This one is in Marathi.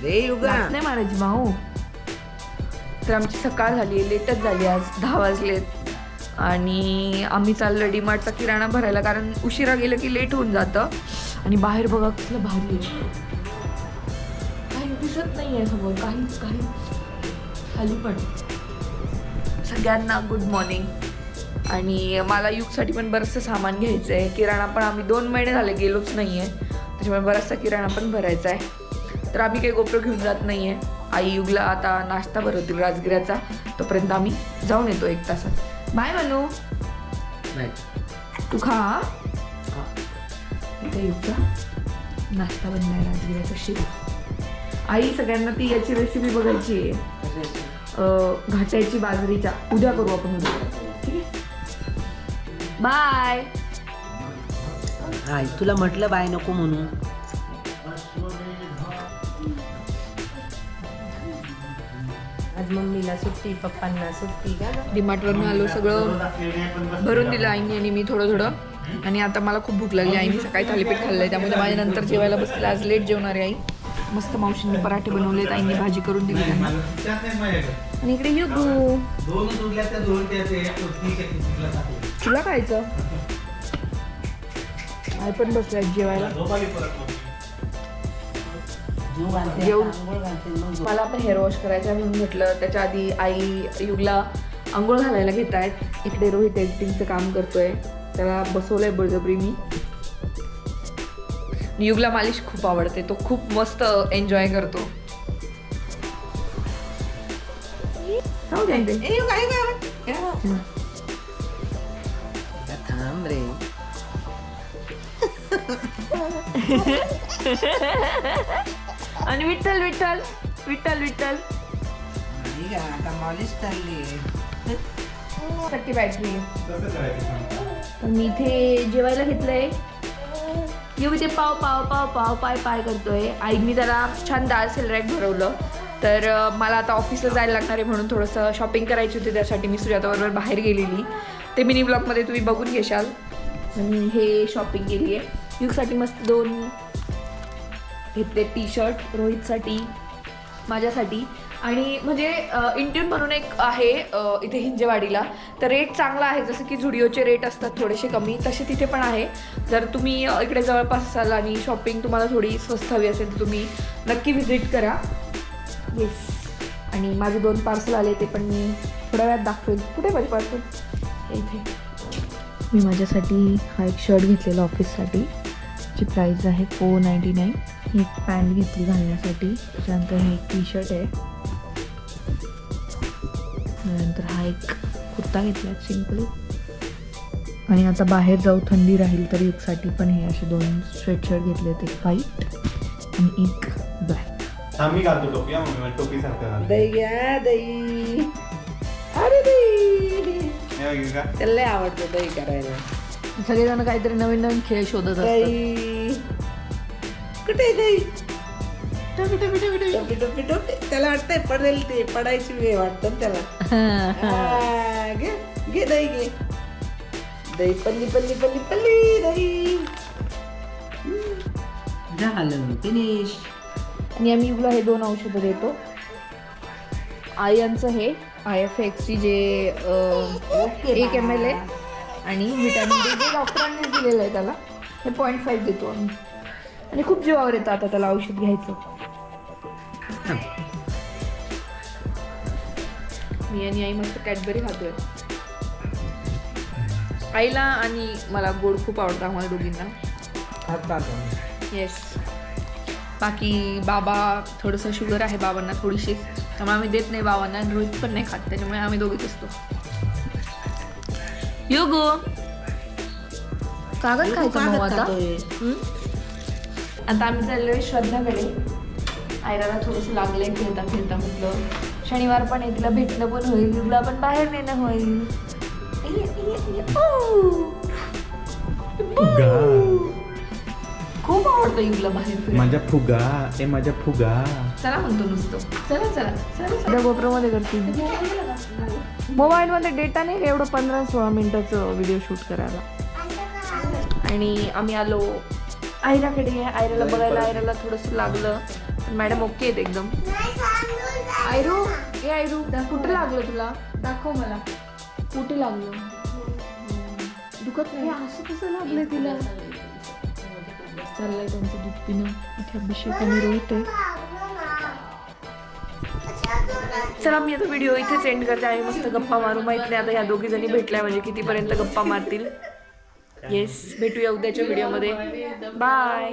अरे युगा. नाही महाराज भाऊ. तर आमची सकाळ झाली लेटच झाली आज दहा वाजलेत. आणि आम्ही चाललो डीमार्टचा किराणा भरायला कारण उशिरा गेलं की लेट होऊन जातं. आणि बाहेर बघा कसलं भारी काही दिसत नाही आहे समोर काहीच काही. खाली पण. सगळ्यांना गुड मॉर्निंग आणि मला युगसाठी पण बरंचसं सामान घ्यायचं आहे किराणा पण आम्ही दोन महिने झाले गेलोच नाही आहे त्याच्यामुळे बराचसा किराणा पण भरायचा आहे. तर आम्ही काही गोप्रो घेऊन जात नाही आहे आई युगला आता नाश्ता भरवतील राजगिऱ्याचा. तोपर्यंत आम्ही जाऊन येतो एक तासात. बाय मनू. तू खा हा? इथे युगचा नाश्ता बनलाय राजगिऱ्याचा शिरा. आई सगळ्यांना ती याची रेसिपी बघायची आहे. अं, घाटायची बाजरीच्या. उद्या करू आपण उद्या. ठीक आहे? बाय. हाय तुला म्हटलं बाय नको म्हणून आज मम्मीला सुट्टी पप्पांना सुट्टी. का डिमार्टवरून आलो सगळं भरून दिलं आईनी आणि मी थोडं थोडं. आणि आता मला खूप भूक लागली. आईनी सकाळी थालीपीठ खाल्लं आहे त्यामुळे माझ्या नंतर जेवायला बसले आज लेट जेवणार आहे आई. मस्त मावशींनी पराठे बनवलेत आईने भाजी करून दिली. त्यांना आणि इकडे युगू दोन तुला खायचं? आई पण बसलाय जेवायला. झोप. मला पण हेअर वॉश करायचं आहे म्हणून म्हटलं. त्याच्या आधी आई युगला आंघोळ घालायला घेत आहेत. इकडे रोहित एडिटिंगचं काम करतोय. त्याला बसवलंय बळजबरी मी. युगला मालिश खूप आवडते. तो खूप मस्त एन्जॉय करतो. थांब रे. आणि विठ्ठल विठ्ठल विठ्ठल विठ्ठल. नाही गं, आता मॉलिश चालली टक्के बॅटरी. तर मी इथे जेवायला घेतलंय. येऊ इथे पाव पाव पाव पाव पाय पाय करतोय. आईनी त्याला छान डाळ सेलरॅक भरवलं. तर अं, मला आता ऑफिसला जायला लागणार आहे म्हणून थोडंसं शॉपिंग करायची होती त्यासाठी मी सुजाताबरोबर बाहेर गेलेली. ते मिनी ब्लॉगमध्ये तुम्ही बघून घेशाल. आणि हे शॉपिंग केली आहे युगसाठी मस्त दोन घेतले टी शर्ट रोहितसाठी माझ्यासाठी. आणि म्हणजे इंट्यून म्हणून एक आहे इथे हिंजेवाडीला. तर रेट चांगला आहे जसं की झुडिओचे रेट असतात थोडेसे कमी तसे तिथे पण आहे. जर तुम्ही इकडे जवळपास असाल आणि शॉपिंग तुम्हाला थोडी स्वस्त हवी असेल तर तुम्ही नक्की व्हिजिट करा. येस आणि माझे दोन पार्सल आले ते पण मी थोड्या वेळात दाखवेल कुठे माझे पार्सल इथे. मी माझ्यासाठी हा एक शर्ट घेतलेला ऑफिससाठी ची प्राईस आहे फोर नाईंटी नाईन ही एक पॅन्ट घेतली घालण्यासाठी. त्याच्यानंतर हे एक टी शर्ट आहे. त्यानंतर हा एक कुर्ता घेतला सिंपल आणि आता बाहेर जाऊ थंडी राहील तर एकसाठी पण हे असे दोन स्वेटशर्ट घेतले एक व्हाईट आणि एक ब्लॅक मी घालतो टोपी टोपी सारखं. दही घ्या दही. अरे दही. हे? त्याला लय आवडतं दही करायला. सगळेजण काहीतरी नवीन नवीन खेळ शोधत असतात. कुठे आहे दही टोपी टोपी टोपी टोपी. टोपी टोपी त्याला वाटतंय पडेल ते पडायची वेळ वाटतं त्याला. हा, घे घे दही घे. दही पल्ली पल्ली पल्ली पल्ली दही. झालं फिनिश आणि आम्ही युगला हे दोन औषधं देतो. आयनचं हे आय एफ एक्सची जे अं, एक एम एल आहे आणि व्हिटॅमिन डी जे डॉक्टरांनीच दिलेलं आहे त्याला हे पॉईंट फाईव्ह देतो आम्ही. आणि खूप जीवावर येतं आता त्याला औषध घ्यायचं. मी आणि आई मस्त कॅडबरी खातोय. आईला आणि मला गोड खूप आवडतं आम्हाला दोघींना. येस बाकी बाबा थोडंसं शुगर आहे बाबांना थोडीशी त्यामुळे आम्ही देत नाही बाबांना आणि रोहित पण नाही खात त्याच्यामुळे आम्ही दोघीच असतो. योगो कागद खायचं मग आता हं? आता आम्ही चाललोय श्रद्धाकडे आयराला थोडंसं लागलंय खेळता खेळता म्हटलं शनिवार पण आहे तिला भेटणं पण होईल युगला पण बाहेर नेणं होईल. खूप आवडतं युगला बाहेर फिरायला. माझ्या फुगा ए माझ्या फुगा. चला म्हणतो नुसतं. चला चला चला गोप्रोमध्ये करते. मोबाईलमध्ये डेटा नाही एवढं पंधरा सोळा मिनिटाचं व्हिडिओ शूट करायला. आणि आम्ही आलो आयराकडे. आयराला बघायला आयराला थोडंसं लागलं. पण मॅडम ओके आहेत एकदम. आयरू ए आई रू कुठे लागलं तुला? दाखव मला. कुठे लागलं? दुखत नाही. असं कसं लागलंय तिला? चाललंय त्यांचं दूध पिणं इथे अभिषेक आणि रोहित आहे. चला मी आता व्हिडिओ इथेच एंड करते. आणि मस्त गप्पा मारू. माहीत नाही आता ह्या दोघी जणी भेटल्या म्हणजे कितीपर्यंत गप्पा मारतील. येस भेटूया उद्याच्या व्हिडिओमध्ये बाय